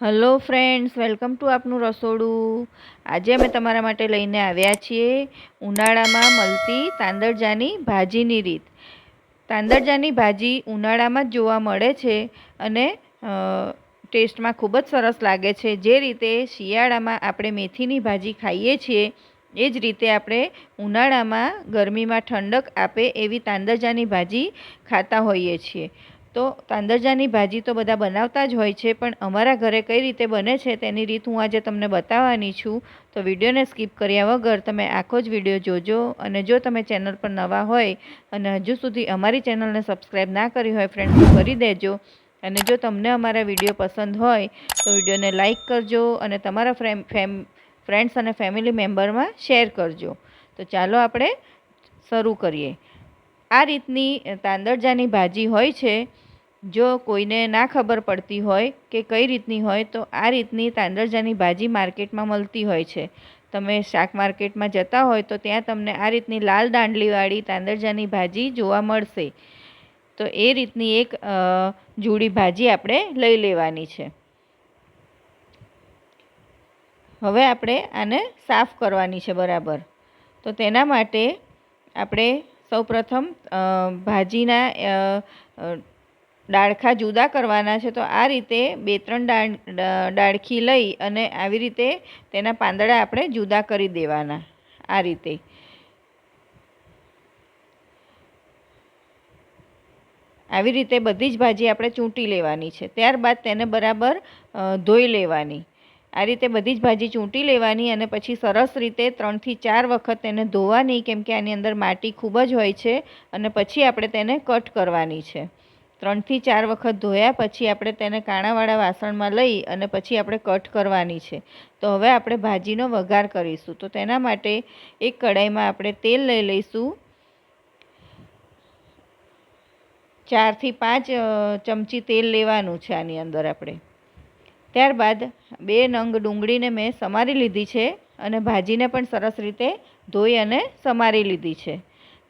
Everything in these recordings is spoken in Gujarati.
હલો ફ્રેન્ડ્સ વેલકમ ટુ આપનું રસોડું. આજે અમે તમારા માટે લઈને આવ્યા છીએ ઉનાળામાં મળતી તાંદળજાની ભાજીની રીત. તાંદળજાની ભાજી ઉનાળામાં જ જોવા મળે છે અને ટેસ્ટમાં ખૂબ જ સરસ લાગે છે. જે રીતે શિયાળામાં આપણે મેથીની ભાજી ખાઈએ છીએ, એ જ રીતે આપણે ઉનાળામાં ગરમીમાં ઠંડક આપે એવી તાંદળજાની ભાજી ખાતા હોઈએ છીએ. તો તાંદરજાની ભાજી તો બધા બનાવતા જ હોય છે, પણ અમારા ઘરે કઈ રીતે બને છે તેની રીત હું આજે તમને બતાવવાની છું. તો વિડીયોને સ્કીપ કર્યા વગર તમે આખો જ વીડિયો જોજો અને જો તમે ચેનલ પર નવા હોય અને હજુ સુધી અમારી ચેનલને સબસ્ક્રાઈબ ના કરી હોય ફ્રેન્ડ તો કરી દેજો. અને જો તમને અમારા વીડિયો પસંદ હોય, તો વિડીયોને લાઇક કરજો અને તમારા ફેમ ફ્રેન્ડ્સ અને ફેમિલી મેમ્બરમાં શેર કરજો. તો ચાલો આપણે શરૂ કરીએ. આ રીતની તાંદરજાની ભાજી હોય છે. જો કોઈને ના ખબર પડતી હોય કે કઈ રીતની હોય, તો આ રીતની તાંદરજાની ભાજી માર્કેટમાં મળતી હોય છે. તમે શાક માર્કેટમાં જતા હોય, તો ત્યાં તમને આ રીતની લાલ દાંડલીવાળી તાંદરજાની ભાજી જોવા મળશે. તો એ રીતની એક જુડી ભાજી આપણે લઈ લેવાની છે. હવે આપણે આને સાફ કરવાની છે બરાબર. તો તેના માટે આપણે સૌપ્રથમ ભાજીના ડાળખા જુદા કરવાના છે, તો આ રીતે બે ત્રણ ડાળખી લઈ અને આવી રીતે તેના પાંદડા આપણે જુદા કરી દેવાના, આ રીતે. આવી રીતે બધી જ ભાજી આપણે ચૂંટી લેવાની છે, ત્યારબાદ તેને બરાબર ધોઈ લેવાની. આ રીતે બધી જ ભાજી ચૂંટી લેવાની અને પછી સરસ રીતે ત્રણથી ચાર વખત તેને ધોવાની, કેમ કે આની અંદર માટી ખૂબ જ હોય છે અને પછી આપણે તેને કટ કરવાની છે. ત્રણથી ચાર વખત ધોયા, પછી આપણે તેને કાણાવાળા વાસણમાં લઈ અને પછી આપણે કટ કરવાની છે. તો હવે આપણે ભાજીનો વઘાર કરીશું. તો તેના માટે એક કડાઈમાં આપણે તેલ લઈ લઈશું. ચારથી પાંચ ચમચી તેલ લેવાનું છે આની અંદર આપણે. ત્યારબાદ બે નંગ ડુંગળીને મેં સમારી લીધી છે અને ભાજીને પણ સરસ રીતે ધોઈ અને સમારી લીધી છે.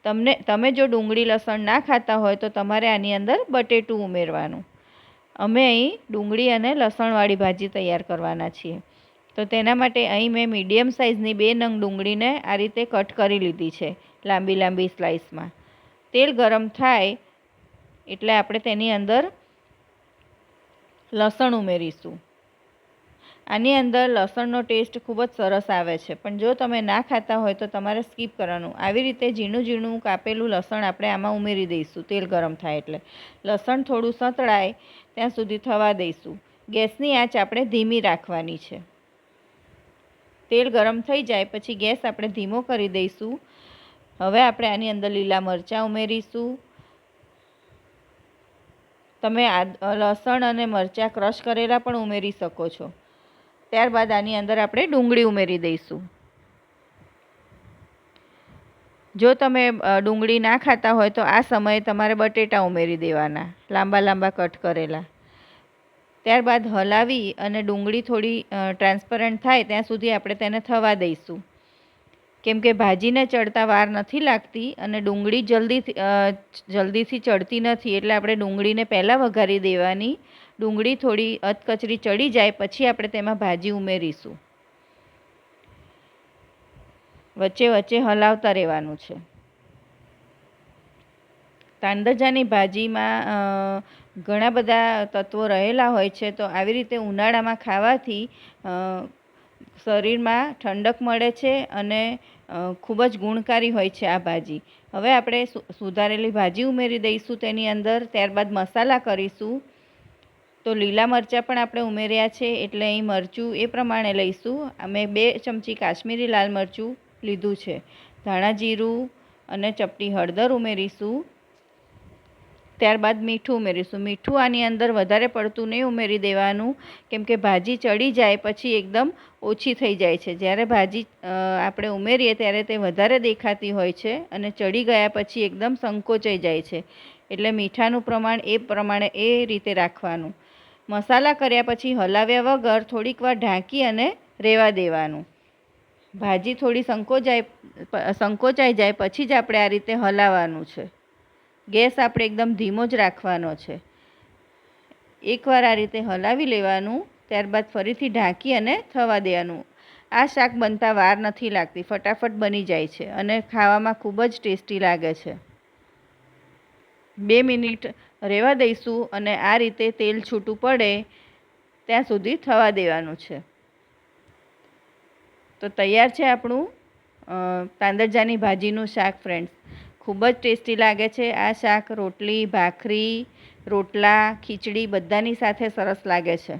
તમને, તમે જો ડુંગળી લસણ ના ખાતા હોય તો તમારે આની અંદર બટેટું ઉમેરવાનું. અમે અહીં ડુંગળી અને લસણવાળી ભાજી તૈયાર કરવાના છીએ. તો તેના માટે અહીં મેં મીડિયમ સાઇઝની બે નંગ ડુંગળીને આ રીતે કટ કરી લીધી છે, લાંબી લાંબી સ્લાઇસમાં. તેલ ગરમ થાય એટલે આપણે તેની અંદર લસણ ઉમેરીશું. આની અંદર લસણનો ટેસ્ટ ખૂબ જ સરસ આવે છે. પણ જો તમે ના ખાતા હોય તો તમારે સ્કીપ કરવાનું. આવી રીતે ઝીણું ઝીણું કાપેલું લસણ આપણે આમાં ઉમેરી દઈશું. તેલ ગરમ થાય એટલે. લસણ થોડું સંતળાય, ત્યાં સુધી થવા દઈશું. ગેસની આંચ આપણે ધીમી રાખવાની છે. તેલ ગરમ થઈ જાય પછી ગેસ આપણે ધીમો કરી દઈશું. હવે આપણે આની અંદર લીલા મરચાં ઉમેરીશું. તમે લસણ અને મરચાં ક્રશ કરેલા પણ ઉમેરી શકો છો. ત્યારબાદ આની અંદર આપણે ડુંગળી ઉમેરી દઈશું. જો તમે ડુંગળી ના ખાતા હોય તો આ સમયે તમારે બટેટા ઉમેરી દેવાના, લાંબા લાંબા કટ કરેલા. ત્યારબાદ હલાવી અને ડુંગળી થોડી ટ્રાન્સપરન્ટ થાય ત્યાં સુધી આપણે તેને થવા દઈશું. કેમ કે ભાજીને ચડતા વાર નથી લાગતી અને ડુંગળી જલ્દીથી જલ્દીથી ચડતી નથી એટલે આપણે ડુંગળીને પહેલાં વઘારી દેવાની ડુંગળી થોડી અધકચરી ચડી જાય, પછી આપણે તેમાં ભાજી ઉમેરીશું. વચ્ચે વચ્ચે હલાવતા રહેવાનું છે. તાંદજાની ભાજીમાં ઘણા બધા તત્વો રહેલા હોય છે, તો આવી રીતે ઉનાળામાં ખાવાથી શરીરમાં ઠંડક મળે છે અને ખૂબ જ ગુણકારી હોય છે આ ભાજી. હવે આપણે સુધારેલી ભાજી ઉમેરી દઈશું તેની અંદર, ત્યારબાદ મસાલા કરીશું. તો લીલા મરચાં પણ આપણે ઉમેર્યા છે, એટલે અહીં મરચું એ પ્રમાણે લઈશું. અમે બે ચમચી કાશ્મીરી લાલ મરચું લીધું છે. ધાણા જીરું અને ચપટી હળદર ઉમેરીશું. ત્યારબાદ મીઠું ઉમેરીશું. મીઠું આની અંદર વધારે પડતું નહીં ઉમેરી દેવાનું, કેમ કે ભાજી ચડી જાય પછી એકદમ ઓછી થઈ જાય છે. જ્યારે ભાજી આપણે ઉમેરીએ ત્યારે તે વધારે દેખાતી હોય છે અને ચડી ગયા પછી એકદમ સંકોચાઈ જાય છે. એટલે મીઠાનું પ્રમાણ એ પ્રમાણે એ રીતે રાખવાનું. મસાલા કર્યા પછી હલાવ્યા વગર થોડીક વાર ઢાંકી અને રહેવા દેવાનું. ભાજી થોડી સંકોચાય સંકોચાઈ જાય પછી જ આપણે આ રીતે હલાવવાનું છે. ગેસ આપણે એકદમ ધીમો જ રાખવાનો છે. એકવાર આ રીતે હલાવી લેવાનું, ત્યારબાદ ફરીથી ઢાંકી અને થવા દેવાનું. આ શાક બનતા વાર નથી લાગતી, ફટાફટ બની જાય છે અને ખાવામાં ખૂબ જ ટેસ્ટી લાગે છે. બે મિનિટ રહેવા દઈશું અને આ રીતે તેલ છૂટું પડે ત્યાં સુધી થવા દેવાનું છે. તો તૈયાર છે આપણું તાંદરજાની ભાજીનું શાક ફ્રેન્ડ્સ ખૂબ જ ટેસ્ટી લાગે છે આ શાક. રોટલી, ભાખરી, રોટલા, ખીચડી બધાની સાથે સરસ લાગે છે.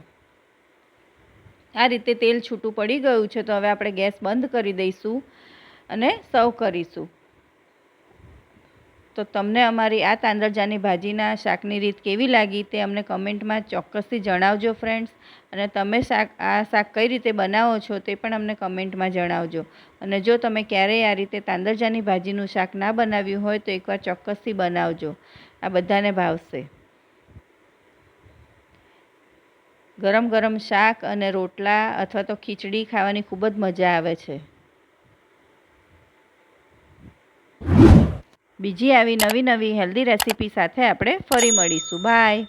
આ રીતે તેલ છૂટું પડી ગયું છે તો હવે આપણે ગેસ બંધ કરી દઈશું અને સર્વ કરીશું. તો તમને અમારી આ તાંદરજાની ભાજીના શાકની રીત કેવી લાગી તે અમને કમેન્ટમાં ચોક્કસથી જણાવજો ફ્રેન્ડ્સ અને તમે શાક, આ શાક કઈ રીતે બનાવો છો તે પણ અમને કમેન્ટમાં જણાવજો. અને જો તમે ક્યારેય આ રીતે તાંદરજાની ભાજીનું શાક ના બનાવ્યું હોય તો એકવાર ચોક્કસથી બનાવજો. આ બધાને ભાવશે. ગરમ ગરમ શાક અને રોટલા અથવા તો ખીચડી ખાવાની ખૂબ જ મજા આવે છે. બીજી આવી નવી નવી હેલ્ધી રેસીપી સાથે આપણે ફરી મળીશું. બાય